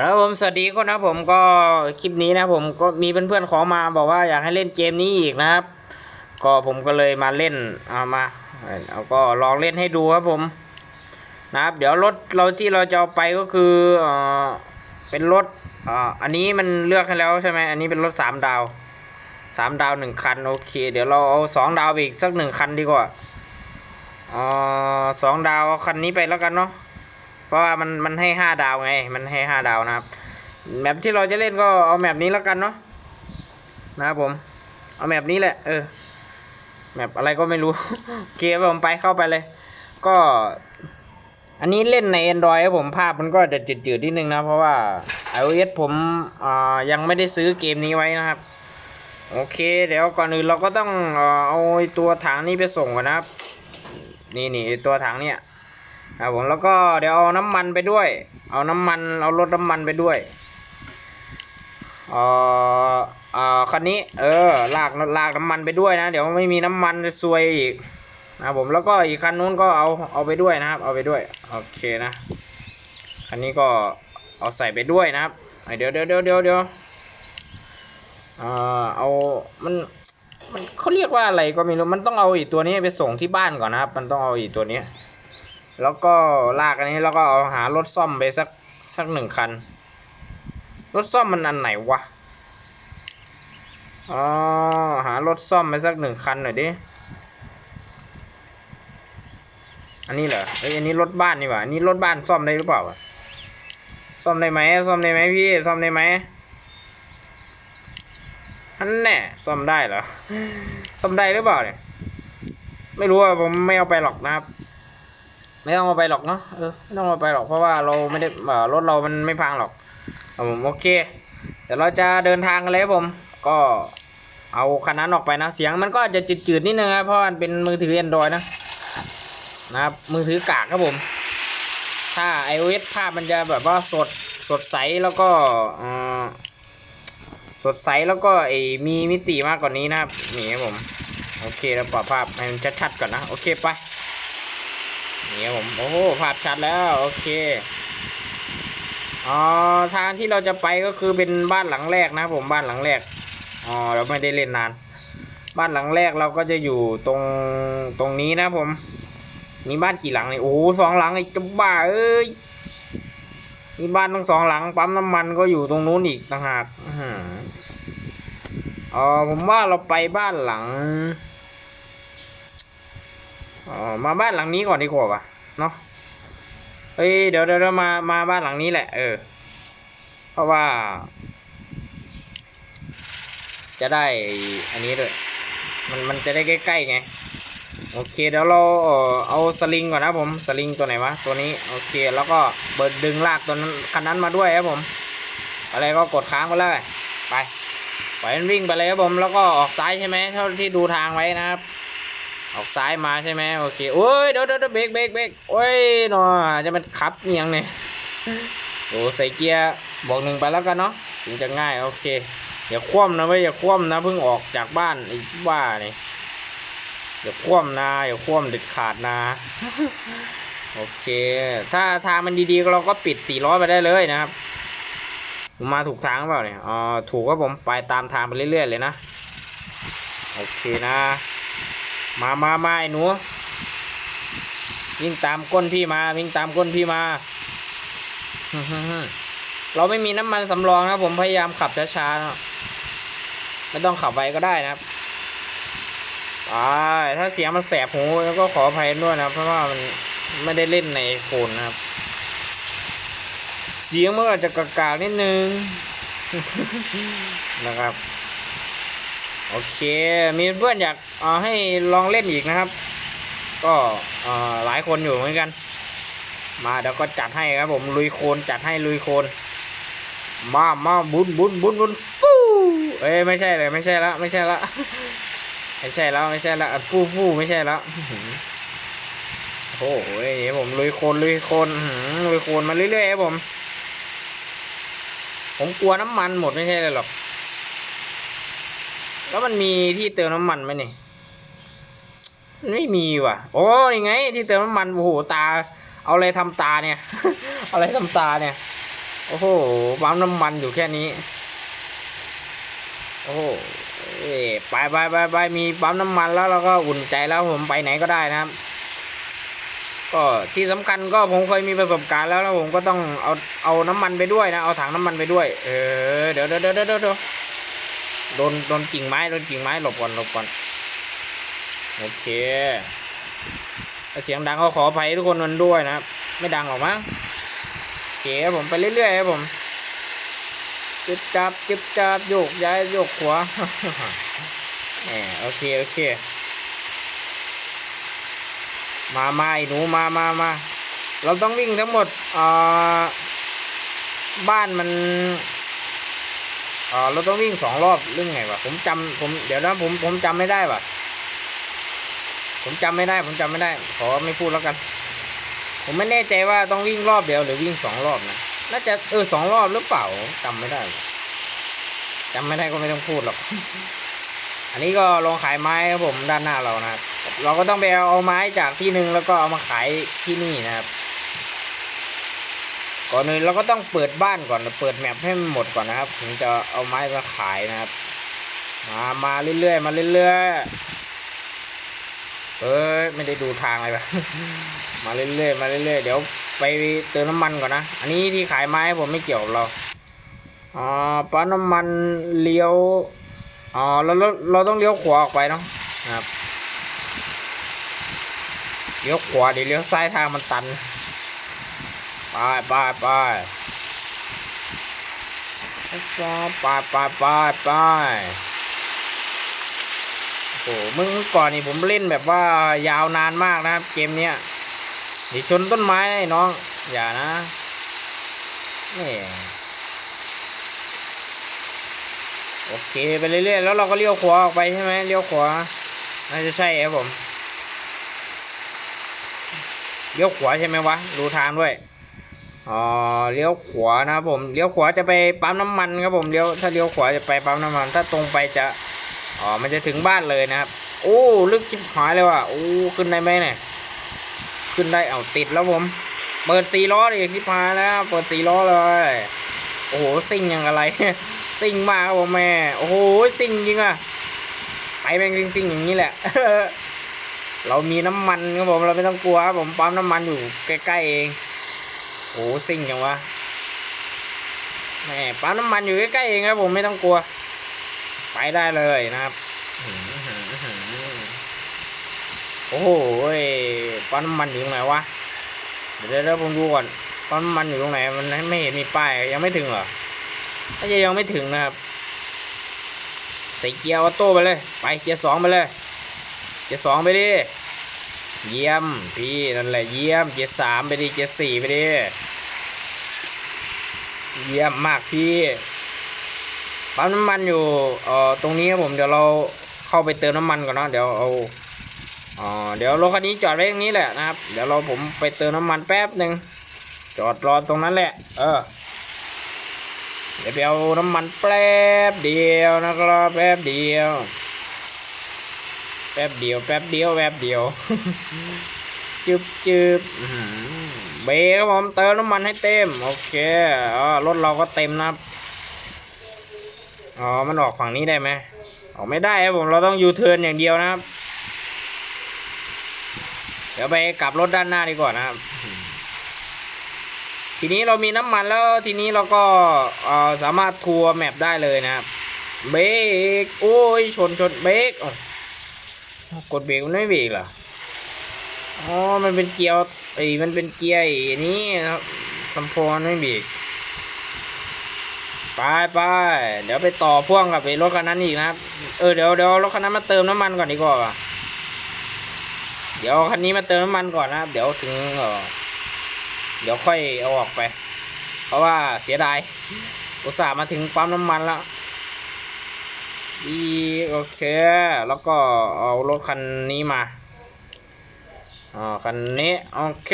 แล้วผมสวัสดีก็นะผมก็คลิปนี้นะผมก็มีเพื่อนๆขอมาบอกว่าอยากให้เล่นเกมนี้อีกนะครับ ก็ผมก็เลยมาเล่นเอามาเอาก็ลองเล่นให้ดูครับผมนะครับ เดี๋ยวรถเราที่เราจะเอาไปก็คือเออเป็นรถเอ่ออันนี้มันเลือกให้แล้วใช่ไหมอันนี้เป็นรถสามดาวสามดาวหนึ่งคันโอเค เดี๋ยวเราเอาสองดาวไปอีกสักหนึ่งคันดีกว่าเอ่อสองดาวคันนี้ไปแล้วกันเนาะ เพราะว่ามันมันให้ห้าดาวไง มันให้ห้าดาวนะครับแมปที่เราจะเล่นก็เอาแมปนี้แล้วกันเนาะนะครับผม เอาแมปนี้แหละ เออแมปอะไรก็ไม่รู้เคครับผมไปเข้าไปเลย ก็ อันนี้เล่นใน Android ครับผมภาพมันก็จะจืดๆนิดนึงนะ เพราะว่า iOS ผมอ่ายังไม่ได้ซื้อเกมนี้ไว้นะครับ โอเค เดี๋ยวก่อนอื่นเราก็ต้องเออเอาตัวถังนี้ไปส่งก่อนนะครับ นี่นี่ตัวถังเนี่ย ครับผมแล้วก็เดี๋ยวเอาน้ำมันไปด้วย เอาน้ำมันเอารถน้ำมันไปด้วยเอ่อเอ่อคันนี้ เออลากลากน้ำมันไปด้วยนะ เดี๋ยวไม่มีน้ำมันจะซวยอีกนะผมแล้วก็อีกคันนู้นก็เอาเอาไปด้วยนะครับ เอาไปด้วยโอเคนะคันนี้ก็เอาใส่ไปด้วยนะครับเดี๋ยวเดี๋ยวเดี๋ยวเดี๋ยวเดี๋ยวเอ่อเอามันมันเขาเรียกว่าอะไรก็ไม่รู้มันต้องเอาอีกตัวนี้ไปส่งที่บ้านก่อนนะครับ มันต้องเอาอีกตัวนี้ แล้วก็ลากอันนี้แล้วก็เอาหารถซ่อมไปสักสักหนึ่งคัน รถซ่อมมันอันไหนวะ อ๋อ หารถซ่อมไปสักหนึ่งคันหน่อยดิ อันนี้เหรอเอ้ยอันนี้รถบ้านนี่หว่าอันนี้รถบ้านซ่อมได้หรือเปล่าซ่อมได้ไหมซ่อมได้ไหมพี่ ซ่อมได้ไหมอันแน่ซ่อมได้เหรอ ซ่อมได้หรือเปล่าเนี่ย ไม่รู้อะผมไม่เอาไปหรอกนะครับ ไม่ต้องเอาไปหรอกเนาะเออไม่ต้องเอาไปหรอกเพราะว่าเราไม่ได้เอ่อรถเรามันไม่พังหรอกผมโอเค เดี๋ยวเราจะเดินทางกันเลยผม ก็เอาคันนั้นออกไปนะ เสียงมันก็อาจจะจืดๆนิดนึงนะเพราะมันเป็นมือถือ Android นะนะครับมือถือกากครับผม ถ้า iOS ภาพมันจะแบบว่าสดสดใสแล้วก็สดใสแล้วก็ไอมีมิติมากกว่านี้นะครับนี่ครับผม โอเคแล้วปรับภาพให้มันชัดๆก่อนนะ โอเคไป นี่ผมโอ้โหภาพชัดแล้วโอเคอ๋อทางที่เราจะไปก็คือเป็นบ้านหลังแรกนะผมบ้านหลังแรกอ๋อเราไม่ได้เล่นนาน บ้านหลังแรกเราก็จะอยู่ตรงตรงนี้นะผมมีบ้านกี่หลังเนี่ยโอ้สองหลังไอ้จะบ้าเอ้ยมีบ้านทั้งสองหลังปั๊มน้ำมันก็อยู่ตรงนู้นอีกต่างหากอ๋อผมว่าเราไปบ้านหลัง อ๋อมาบ้านหลังนี้ก่อนดีกว่าป่ะเนาะเฮ้ยเดี๋ยวเดี๋ยวมามาบ้านหลังนี้แหละ เออ เพราะว่า จะได้อันนี้ด้วยมันมันจะได้ใกล้ๆไงโอเคเดี๋ยวเราเอ่อเอาสลิงก่อนนะผมสลิงตัวไหนวะตัวนี้โอเคแล้วก็เบิดดึงลากตัวนั้นคันนั้นมาด้วยครับผม อะไรก็กดค้างไปเลยไปปล่อยมันวิ่งไปเลยครับผมแล้วก็ออกซ้ายใช่ไหมเท่าที่ดูทางไว้นะครับ ออกซ้ายมาใช่ไหมโอเคโอ้ยเดี๋ยวเดี๋ยวเบรกเบรกเบรกโอ้ยหนอจะมันขับเอียงเนี่ยโอ้ใส่เกียร์บอกหนึ่งไปแล้วกันเนาะถึงจะง่ายโอเคอย่าคว่ำนะเว้ยอย่าคว่ำนะเพิ่งออกจากบ้านไอ้บ้านี่อย่าคว่ำนะอย่าคว่ำเด็ดขาดนะโอเค ถ้าทางมันดีๆเราก็ปิดสี่ล้อไปได้เลยนะครับผมมาถูกทางเปล่าเนี่ยอ๋อถูกครับผมไปตามทางไปเรื่อยๆเลยนะโอเคนะ มามามาไอ้หนู วิ่งตามก้นพี่มา วิ่งตามก้นพี่มาเราไม่มีน้ำมันสำรองนะผมพยายามขับช้าๆนะไม่ต้องขับไวก็ได้นะครับถ้าเสียงมันแสบหูแล้วก็ขออภัยด้วยนะเพราะว่ามันไม่ได้เล่นในโฟนนะครับ เสียงมันอาจจะกากๆนิดนึงนะครับ โอเค มีเพื่อนอยากอให้ลองเล่นอีกนะครับ ก็หลายคนอยู่เหมือนกัน มาเดี๋ยวก็จัดให้ครับผมลุยโคนจัดให้ลุยโคนมามาบุญบุญบุญบุญฟูเอ้ยไม่ใช่เลยไม่ใช่ละไม่ใช่ละไม่ใช่แล้วไม่ใช่ละฟูฟูไม่ใช่แล้วโอ้โหนี่ผมลุยโคนลุยโคนลุยโคนมาเรื่อยๆครับผม ผมกลัวน้ำมันหมดไม่ใช่เลยหรอก แล้วมันมีที่เติมน้ำมันไหมนี่ไม่มีว่ะ โอ้ยังไง ที่เติมน้ำมันโอ้โหตา เอาอะไรทำตาเนี่ย เอาอะไรทำตาเนี่ย โอ้โหปั๊มน้ำมันอยู่แค่นี้ โอ้โหไปไปไปไปมีปั๊มน้ำมันแล้วเราก็อุ่นใจแล้วผมไปไหนก็ได้นะครับ ก็ที่สำคัญก็ผมเคยมีประสบการณ์แล้วแล้วผมก็ต้องเอาเอาน้ำมันไปด้วยนะ เอาถังน้ำมันไปด้วย เออเดี๋ยวเดี๋ยวเดี๋ยวเดี๋ยวเดี๋ยว โดนโดนกิ่งไม้โดนกิ่งไม้หลบก่อนหลบก่อนโอเคเสียงดังก็ขออภัยทุกคนมันด้วยนะครับไม่ดังหรอกมั้งโอเคผมไปเรื่อยๆครับผมจึบจับจึบจับโยกย้ายโยกขวาแหมโอเคโอเค มามาไอ้หนูมามามาเราต้องวิ่งทั้งหมดอ่าบ้านมัน อ่าเราต้องวิ่งสองรอบเรื่องไงวะผมจำผมเดี๋ยวนะผมผมจำไม่ได้วะผมจำไม่ได้ ผมจำไม่ได้ ขอไม่พูดแล้วกัน ผมไม่แน่ใจว่าต้องวิ่งรอบเดียวหรือวิ่งสองรอบนะน่าจะเออสองรอบหรือเปล่าจำไม่ได้ว่ะจำไม่ได้ก็ไม่ต้องพูดหรอกอันนี้ก็ลงขายไม้ครับผมด้านหน้าเรานะครับเราก็ต้องไปเอาเอาไม้จากที่หนึ่งแล้วก็เอามาขายที่นี่นะครับ ก่อนอื่นเราก็ต้องเปิดบ้านก่อน เปิดแมปให้มันหมดก่อนนะครับ ถึงจะเอาไม้มาขายนะครับ มามาเรื่อยๆมาเรื่อยๆเอ้ยไม่ได้ดูทางอะไรปะมาเรื่อยๆมาเรื่อยๆเดี๋ยวไปเติมน้ำมันก่อนนะ อันนี้ที่ขายไม้ผมไม่เกี่ยวกับเราอ่าปั๊มน้ำมันเลี้ยวอ๋อเราเราเราต้องเลี้ยวขวาออกไปเนาะนะครับเลี้ยวขวาเดี๋ยวเลี้ยวซ้ายทางมันตัน ไปไปไปไปไปไปไปโอ้โหเมื่อก่อนนี่ผมเล่นแบบว่ายาวนานมากนะครับ เกมเนี้ยเดี๋ยวชนต้นไม้นะไอ้น้อง อย่านะนี่โอเคไปเรื่อยๆแล้วเราก็เลี้ยวขวาออกไปใช่ไหมเลี้ยวขวาน่าจะใช่ครับผมเลี้ยวขวาใช่ไหมวะดูทางด้วย อ๋อเลี้ยวขวานะครับผมเลี้ยวขวาจะไปปั๊มน้ำมันครับผมเลี้ยวถ้าเลี้ยวขวาจะไปปั๊มน้ำมัน ถ้าตรงไปจะอ๋อมันจะถึงบ้านเลยนะครับ โอ้ลึกจิบหายเลยว่ะโอ้ขึ้นได้ไหมเนี่ยขึ้นได้เอาติดแล้วผม เปิดสี่ล้อดิที่พายแล้วเปิดสี่ล้อเลย โอ้โหซิ่งอย่างอะไร ซิ่งมากครับผมแม่โอ้โหซิ่งจริงอะไปแม่งซิ่งๆอย่างนี้แหละเรามีน้ำมันครับผมเราไม่ต้องกลัวครับผมปั๊มน้ำมันอยู่ใกล้ๆเอง โอ้ซิ่งจังวะแหมปั๊มน้ำมันอยู่ใกล้ๆเองครับผมไม่ต้องกลัว ไปได้เลยนะครับโอ้โหปั๊มน้ำมันอยู่ตรงไหนวะเดี๋ยวเดี๋ยวผมดูก่อนปั๊มน้ำมันอยู่ตรงไหนมันไม่เห็นมีป้ายยังไม่ถึงเหรอน่าจะยังไม่ถึงนะครับ ใส่เกียร์ออโต้ไปเลย ไปเกียร์สองไปเลย เกียร์สองไปดิเยี่ยมพี่นั่นแหละเยี่ยมเกียร์สามไปดิเกียร์สี่ไปดิ เยี่ยมมากพี่ปั๊มน้ำมันอยู่เอ่อตรงนี้ครับผมเดี๋ยวเราเข้าไปเติมน้ำมันก่อนเนาะเดี๋ยวเอาอ๋อเดี๋ยวรถคันนี้จอดไว้ตรงนี้แหละนะครับ เดี๋ยวเราผมไปเติมน้ำมันแป๊บหนึ่งจอดรอตรงนั้นแหละ เออ เดี๋ยวไปเอาน้ำมันแป๊บเดียวนะครับแป๊บเดียว แป๊บเดียว แป๊บเดียวแป๊บเดียว จึบจึบอื เบรกครับผมเติมน้ำมันให้เต็ม โอเคอ๋อรถเราก็เต็มนะครับอ๋อมันออกฝั่งนี้ได้ไหมออกไม่ได้ครับผมเราต้องยูเทิร์นอย่างเดียวนะครับ เดี๋ยวไปกลับรถด้านหน้าดีกว่านะครับ ทีนี้เรามีน้ำมันแล้วทีนี้เราก็เอ่อสามารถทัวร์แมปได้เลยนะครับ เบรกโอ้ยชนชนเบรกกดเบรกมันไม่เบรกเหรออ๋อมันเป็นเกียร์ ไอ้มันเป็นเกียร์ไอ้นี้ครับสัมโพนไม่บรกไปไปเดี๋ยวไปต่อพ่วงกับไอ้รถคันนั้นอีกนะครับ เออเดี๋ยวเดี๋ยวรถคันนั้นมาเติมน้ำมันก่อนดีกว่าเดี๋ยวคันนี้มาเติมน้ำมันก่อนนะครับ เดี๋ยวถึงเออเดี๋ยวค่อยเอาออกไป เพราะว่าเสียดายอุตส่าห์มาถึงปั๊มน้ำมันแล้วอีโอเค แล้วก็เอารถคันนี้มา อ่าคันนี้โอเค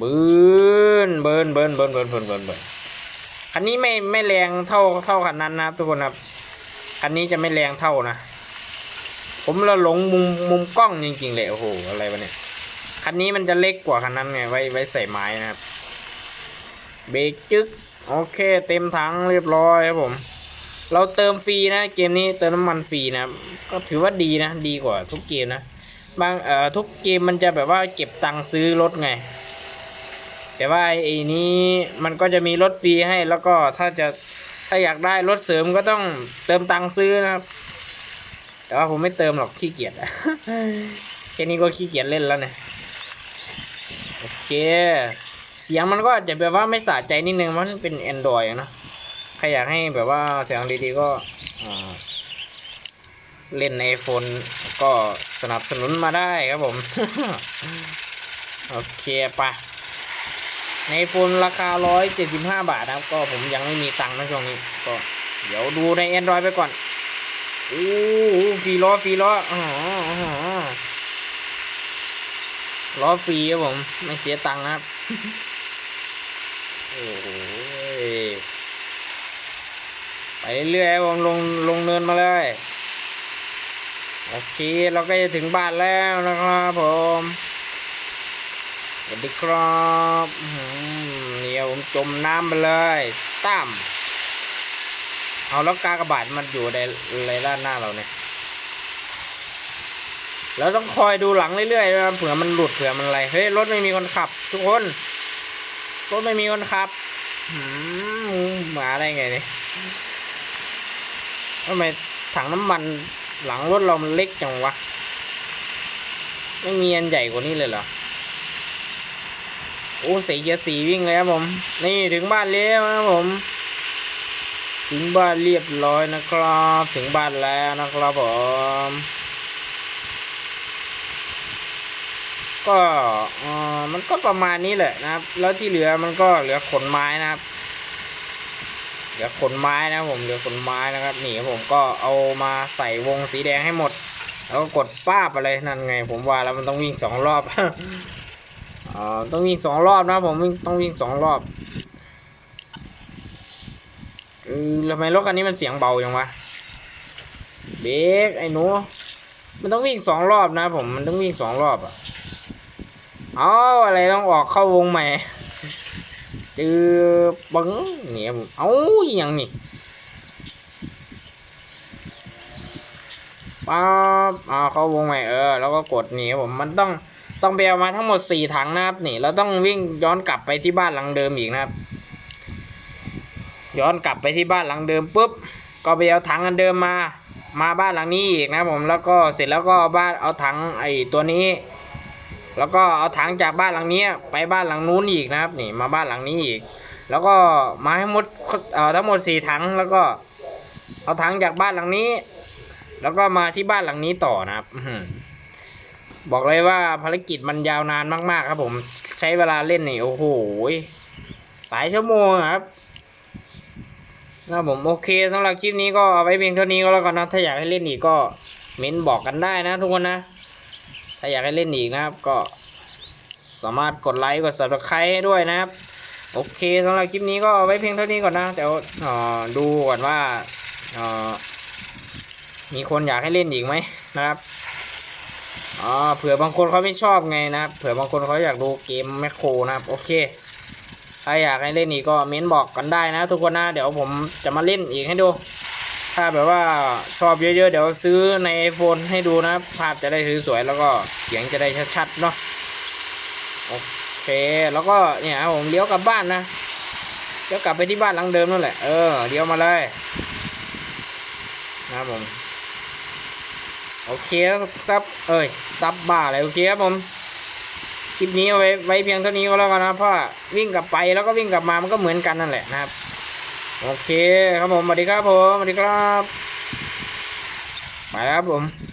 บืนเบินเบินเบินเบินเบินเบินเบินคันนี้ไม่ไม่แรงเท่าเท่าคันนั้นนะครับทุกคนครับคันนี้จะไม่แรงเท่านะ ผมละหลงมุมมุมกล้องจริงๆเลยโอ้โหอะไรวะเนี่ยคันนี้มันจะเล็กกว่าคันนั้นไงไว้ไว้ใส่ไม้นะครับเบรกจึ๊กโอเค เต็มถังเรียบร้อยครับผม เราเติมฟรีนะเกมนี้เติมน้ำมันฟรีนะก็ถือว่าดีนะ ดีกว่าทุกเกมนะ บางเอ่อทุกเกมมันจะแบบว่าเก็บตังค์ซื้อรถไง แต่ว่าไอ้นี้มันก็จะมีรถฟรีให้แล้วก็ถ้าจะถ้าอยากได้รถเสริมก็ต้องเติมตังค์ซื้อนะครับ แต่ว่าผมไม่เติมหรอกขี้เกียจอะแค่นี้ก็ขี้เกียจเล่นแล้วเนี่ยโอเค เสียงมันก็อาจจะแบบว่าไม่สะใจนิดนึงเพราะมันเป็น Android อะเนะใครอยากให้แบบว่าเสียงดีๆก็อ่า เล่นในโฟนก็สนับสนุนมาได้ครับผม โอเคไปในโฟนราคา 175 บาทนะครับ ก็ผมยังไม่มีตังค์นะช่วงนี้ ก็เดี๋ยวดูใน Android ไปก่อนอู้หูฟรีล้อฟรีล้ออ๋ออ๋อล้อฟรีครับผม ไม่เสียตังค์นะครับโอ้โหไปเรื่อยๆผมลงลงเนินมาเลย โอเคเราก็จะถึงบ้านแล้วนะครับผมสวัสดีครับเนี่ยผมจมน้ำไปเลยตั้มเอาแล้วกากระบาดมันอยู่ในในด้านหน้าเราเนี่ยเราต้องคอยดูหลังเรื่อยๆนะเผื่อมันหลุดเผื่อมันอะไรเฮ้ยรถไม่มีคนขับ ทุกคนรถไม่มีคนขับหืมมาได้ไงเนี่ยทำไมถังน้ำมัน หลังรถเรามันเล็กจังวะ ไม่มีอันใหญ่กว่านี้เลยเหรอ โอ้สีเกียร์สีวิ่งเลยครับผม นี่ถึงบ้านแล้วนะครับผม ถึงบ้านเรียบร้อยนะครับ ถึงบ้านแล้วนะครับผม ก็เออมันก็ประมาณนี้แหละนะครับ แล้วที่เหลือมันก็เหลือขนไม้นะครับ เหลือขนไม้นะผมเหลือขนไม้นะครับนี่ผมก็เอามาใส่วงสีแดงให้หมด แล้วก็กดป้าบอะไรนั่นไง ผมว่าแล้วมันต้องวิ่งสองรอบอต้องวิ่งสองรอบนะผมวิ่งต้องวิ่งสองรอบเออทำไมรถคันนี้มันเสียงเบาจังวะเบรกไอ้หนูมันต้องวิ่งสองรอบนะผมมันต้องวิ่งสองรอบอะเอาอะไรต้องออกเข้าวงใหม่ จือบังเนี่ยเอาอย่างนี่ป๊าบเอาเข้าวงใหม่เออ แล้วก็กดนี่ครับผมมันต้องต้องไปเอามาทั้งหมดสี่ถังนะครับนี่เราต้องวิ่งย้อนกลับไปที่บ้านหลังเดิมอีกนะครับ ย้อนกลับไปที่บ้านหลังเดิมปุ๊บก็ไปเอาถังอันเดิมมา มาบ้านหลังนี้อีกนะผมแล้วก็เสร็จแล้วก็บ้านเอาถังไอ้ตัวนี้ แล้วก็เอาถังจากบ้านหลังนี้ไปบ้านหลังนู้นอีกนะครับนี่มาบ้านหลังนี้อีก แล้วก็มาให้หมดเอ่อทั้งหมดสี่ถังแล้วก็ เอาถังจากบ้านหลังนี้ แล้วก็มาที่บ้านหลังนี้ต่อนะครับบอกเลยว่าภารกิจมันยาวนานมากๆ ครับ ผมใช้เวลาเล่นนี่โอ้โหหลายชั่วโมงครับนะผมโอเคสำหรับคลิปนี้ก็เอาไว้เพียงเท่านี้ก็แล้วกันนะถ้าอยากให้เล่นอีกก็เม้นบอกกันได้นะทุกคนนะ ถ้าอยากให้เล่นอีกนะครับ ก็สามารถกดไลค์กด subscribe ให้ด้วยนะครับ โอเคสำหรับคลิปนี้ก็ไว้เพียงเท่านี้ก่อนนะเดี๋ยวดูก่อนว่ามีคนอยากให้เล่นอีกไหมนะครับอ๋อเผื่อบางคนเขาไม่ชอบไงนะครับเผื่อบางคนเขาอยากดูเกมแมคโครนะครับ โอเคถ้าอยากให้เล่นอีกก็เม้นบอกกันได้นะทุกคนนะ เดี๋ยวผมจะมาเล่นอีกให้ดู ถ้าแบบว่าชอบเยอะๆ เดี๋ยวซื้อใน iPhone ให้ดูนะ ภาพจะได้สวยๆแล้วก็เสียงจะได้ชัดๆ เนาะโอเค แล้วก็เนี่ยผมเลี้ยวกลับบ้านนะเลี้ยวกลับไปที่บ้านหลังเดิมนั่นแหละ เออเลี้ยวมาเลยนะผมโอเคซับเอ้ยซับบ้าอะไรโอเคครับผมคลิปนี้ไว้ไว้เพียงเท่านี้ก็แล้วกันนะเพราะว่าวิ่งกลับไปแล้วก็วิ่งกลับมามันก็เหมือนกันนั่นแหละนะครับ โอเคครับผมสวัสดีครับผมสวัสดีครับไปแล้วครับผม